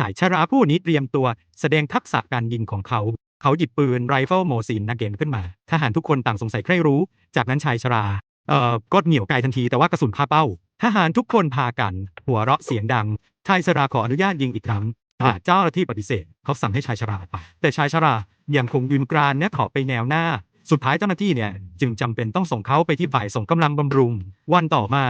ชายชราผู้นี้เตรียมตัวแสดงทักษะการยิงของเขา เขาหยิบปืนไรเฟิลโมซินนาเกนขึ้นมา ทหารทุกคนต่างสงสัยใครรู้ จากนั้นชายชรา เอ่อก็เหนี่ยวไกลทันทีแต่ว่ากระสุนพาเป้า ทหารทุกคนพากัน หัวเราะเสียงดัง ชายชราขออนุญาตยิงอีกครั้งแต่เจ้าหน้าที่ปฏิเสธ เขาสั่งให้ชายชราไป แต่ชายชรายังคงยืนกรานและขอไปแนวหน้า สุดท้ายเจ้าหน้าที่เนี่ยจึงจำเป็นต้องส่งเขาไปที่ฝ่ายส่งกำลังบำรุง วันต่อมา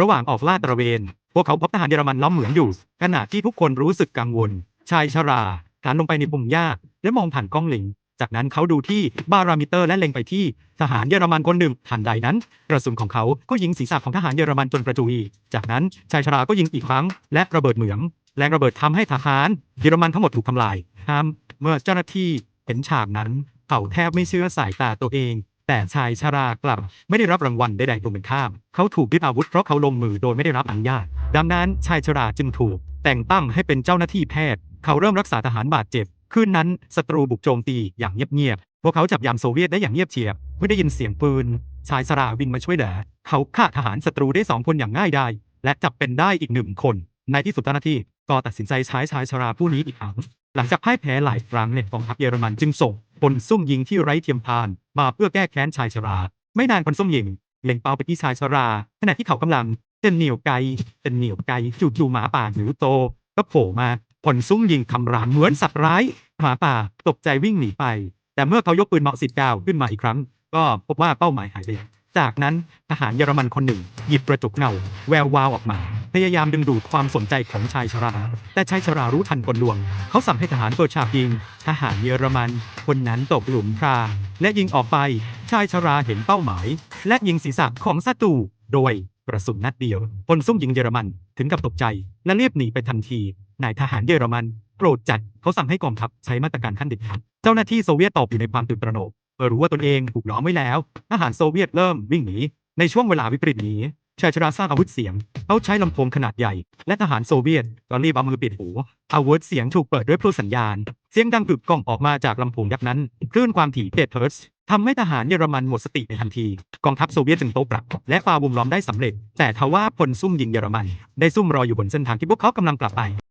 ระหว่างออกลาดตระเวน พวกเขาพบทหารเยอรมันล้อมเหมืองอยู่ ขณะที่ทุกคนรู้สึกกังวล ชายชราหันลงไปในปุ่มหญ้าและมองผ่านกล้องเล็งจากนั้นเขาดูที่บารามิเตอร์และเล็งไปที่ทหารเยอรมันคนหนึ่งทันใดนั้น กระสุนของเขาก็ยิงศีรษะของทหารเยอรมันจนกระจุย จากนั้นชายชราก็ยิงอีกครั้ง และระเบิดเหมือง แรงระเบิดทำให้ทหารเยอรมันทั้งหมดถูกทำลายห้ามเมื่อเจ้าหน้าที่เห็นฉากนั้น เขาแทบไม่เชื่อสายตาตัวเองแต่ชายชรากลับ ไม่ได้รับรางวัลใดๆตรงกันข้าม เขาถูกยึดอาวุธเพราะเขาลงมือโดยไม่ได้รับอนุญาต ดังนั้นชายชราจึงถูก แต่งตั้งให้เป็นเจ้าหน้าที่แพทย์ เขาเริ่มรักษาทหารบาดเจ็บคืนนั้นศัตรูบุกโจมตีอย่างเงียบๆพวกเขาจับยามโซเวียตได้อย่างเงียบเชียบไม่ได้ยินเสียงปืน ชายชราวิ่งมาช่วยเหลือเขาฆ่าทหารศัตรูได้สองคนอย่างง่ายดายและจับเป็นได้อีกหนึ่งคน ในที่สุดเจ้าหน้าที่ก็ตัดสินใจใช้ชายชราผู้นี้อีกครั้งหลังจากพ่ายแพ้หลายครั้งเนี่ยกองทัพเยอรมันจึงส่งพลซุ่มยิงที่ไร้เทียมทาน มาเพื่อแก้แค้นชายชรา ไม่นานคนซุ่มยิงเล็งเป้าไปที่ชายชราขณะที่เขากำลัง เต้นเหนียวไกเต้นเหนียวไกจู่ๆหมาป่าหรือโต ก็โผล่มาผลซุ่มยิงคำรามเหมือนสัตว์ร้าย หมาป่าตกใจวิ่งหนีไป แต่เมื่อเขายกปืนเหมาะสิบเก้าขึ้นมาอีกครั้ง ก็พบว่าเป้าหมายหายไปจากนั้นทหารเยอรมันคนหนึ่ง หยิบกระจกเงา แวววาวออกมา พยายามดึงดูดความสนใจของชายชรา แต่ชายชรารู้ทันกลลวง เขาสั่งให้ทหารเปิดฉากยิง ทหารเยอรมัน คนนั้นตกหลุมพรางและยิงออกไป ชายชราเห็นเป้าหมาย และยิงศีรษะของศัตรูโดย กระสุนนัดเดียวพลซุ่มยิงเยอรมันถึงกับตกใจ และเรียบหนีไปทันที นายทหารเยอรมันโกรธจัดเขาสั่งให้กองทัพใช้มาตรการขั้นเด็ดขาดเจ้าหน้าที่โซเวียตตอบอยู่ในความตื่นตระหนกเมื่อรู้ว่าตนเองถูกล้อมไว้แล้วทหารโซเวียตเริ่มวิ่งหนีในช่วงเวลาวิกฤตนี้ชายชราสร้างอาวุธเสียง เขาใช้ลำโพงขนาดใหญ่ และทหารโซเวียตก็รีบเอามือปิดหูอาวุธเสียงถูกเปิดด้วยพลุสัญญาณ เสียงดังกึกก้องออกมาจากลำโพงยักษ์นั้น คลื่นความถี่7เฮิรตซ์ ทำให้ทหารเยอรมันหมดสติในทันที กองทัพโซเวียตจึงโต้กลับ และฝ่าวงล้อมได้สำเร็จ แต่ทว่าพลซุ่มยิงเยอรมัน ได้ซุ่มรออยู่บนเส้นทางที่พวกเขากำลังกลับไป